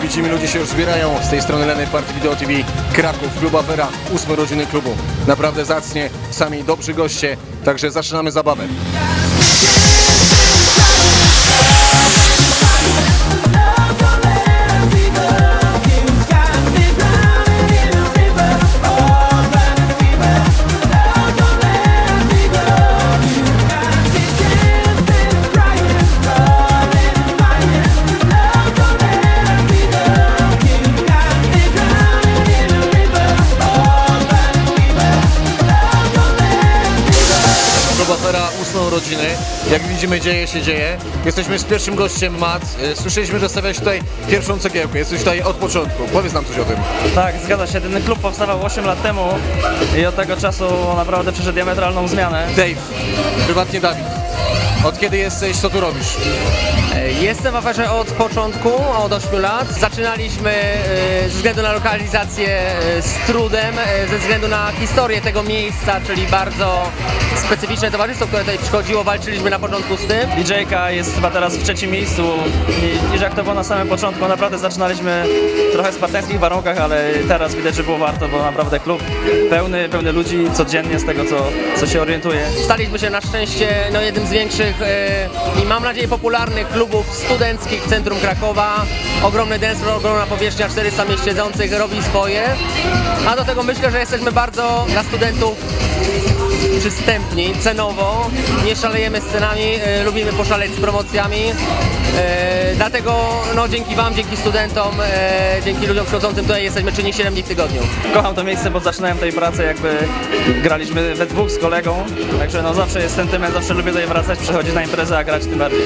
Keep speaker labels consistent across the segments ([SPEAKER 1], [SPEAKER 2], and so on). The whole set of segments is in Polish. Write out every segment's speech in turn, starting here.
[SPEAKER 1] Widzimy, ludzie się już zbierają z tej strony Leny Party Video TV Kraków, Klub Afera, ósme rodziny klubu. Naprawdę zacnie, sami dobrzy goście, także zaczynamy zabawę. Urodziny. Jak widzimy, dzieje się dzieje. Jesteśmy z pierwszym gościem, Mat. E, Słyszeliśmy, że stawiałeś tutaj pierwszą cegiełkę. Jesteś tutaj od początku. Powiedz nam coś o tym.
[SPEAKER 2] Tak, zgadza się. Ten klub powstawał 8 lat temu i od tego czasu naprawdę przeszedł diametralną zmianę.
[SPEAKER 1] Dave, prywatnie Dawid. Od kiedy jesteś, co tu robisz?
[SPEAKER 3] Jestem w aferze od początku, od 8 lat. Zaczynaliśmy e, ze względu na lokalizację e, z trudem, e, ze względu na historię tego miejsca, czyli bardzo specyficzne towarzystwo, które tutaj przychodziło, walczyliśmy na początku z tym.
[SPEAKER 2] DJ-ka jest chyba teraz w trzecim miejscu niż jak to było na samym początku. Naprawdę zaczynaliśmy trochę w spartańskich warunkach, ale teraz widać, że było warto, bo naprawdę klub pełny, pełny ludzi codziennie z tego, co, co się orientuje.
[SPEAKER 3] Staliśmy się na szczęście no, jednym z większych e, i mam nadzieję popularnych klubów studenckich w centrum Krakowa. Ogromny dance ogromna powierzchnia, 400 miejsc siedzących robi swoje. A do tego myślę, że jesteśmy bardzo dla studentów przystępni cenowo, nie szalejemy z cenami, e, lubimy poszaleć z promocjami. E, dlatego no, dzięki Wam, dzięki studentom, e, dzięki ludziom przychodzącym tutaj jesteśmy czynni 7 dni w tygodniu.
[SPEAKER 2] Kocham to miejsce, bo zaczynałem tej pracy jakby graliśmy we dwóch z kolegą, także no zawsze jest sentyment, zawsze lubię tutaj wracać, przychodzić na imprezę, a grać tym bardziej.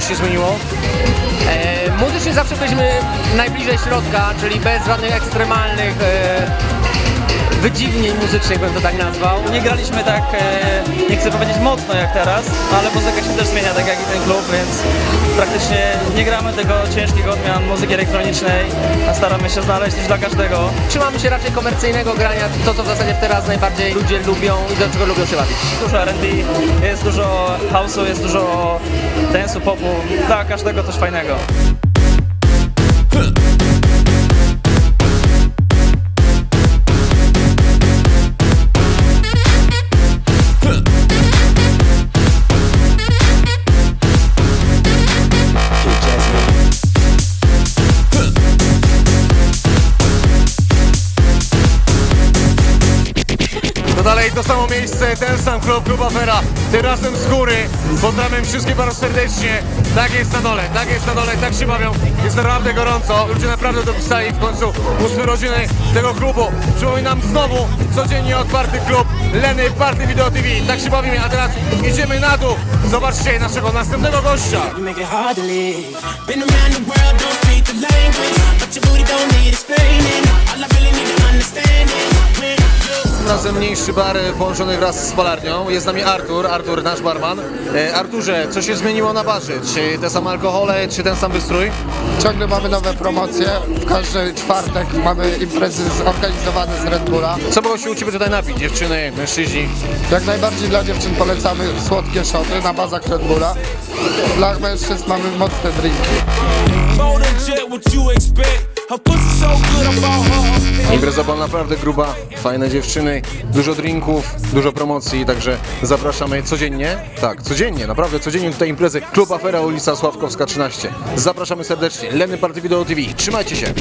[SPEAKER 1] Coś się zmieniło?
[SPEAKER 3] E, muzycznie zawsze byliśmy najbliżej środka, czyli bez żadnych ekstremalnych e, wydziwnień muzycznych, bym to tak nazwał.
[SPEAKER 2] Nie graliśmy tak, e, nie chcę powiedzieć mocno jak teraz, ale muzyka się też zmienia, tak jak i ten klub, więc praktycznie nie gramy tego ciężkich odmian muzyki elektronicznej, a staramy się znaleźć coś dla każdego.
[SPEAKER 3] Trzymamy się raczej komercyjnego grania, to co w zasadzie teraz najbardziej ludzie lubią i do czego lubią się bawić.
[SPEAKER 2] Dużo R&B, jest dużo house'u, jest dużo dance'u, popu, dla każdego coś fajnego.
[SPEAKER 1] To samo miejsce, ten sam klub, klub Afera, tym razem z góry. Pozdrawiam wszystkich bardzo serdecznie. Tak jest na dole, tak jest na dole, tak się bawią. Jest naprawdę gorąco, ludzie naprawdę dopisali w końcu ósme rodziny tego klubu. Przypominam znowu, codziennie otwarty klub Leny Party Video TV. Tak się bawimy, a teraz idziemy na dół. Zobaczcie naszego następnego gościa.
[SPEAKER 4] But.
[SPEAKER 1] Razem mniejszy bar połączony wraz z palarnią. Jest z nami Artur, Artur nasz barman. E, Arturze, co się zmieniło na barze? Czy te same alkohole, czy ten sam wystrój?
[SPEAKER 5] Ciągle mamy nowe promocje. W każdy czwartek mamy imprezy zorganizowane z Red Bulla.
[SPEAKER 1] Co było się u Ciebie tutaj napić? Dziewczyny, mężczyźni?
[SPEAKER 5] Jak najbardziej dla dziewczyn polecamy słodkie szoty na bazach Red Bulla. Dla mężczyzn mamy mocne drinki.
[SPEAKER 4] Jet, what you expect?
[SPEAKER 1] Impreza była naprawdę gruba, fajne dziewczyny, dużo drinków, dużo promocji, także zapraszamy codziennie, tak, codziennie, naprawdę codziennie tutaj imprezy Klub Afera ulica Sławkowska 13. Zapraszamy serdecznie, Leny Party Video TV, trzymajcie się!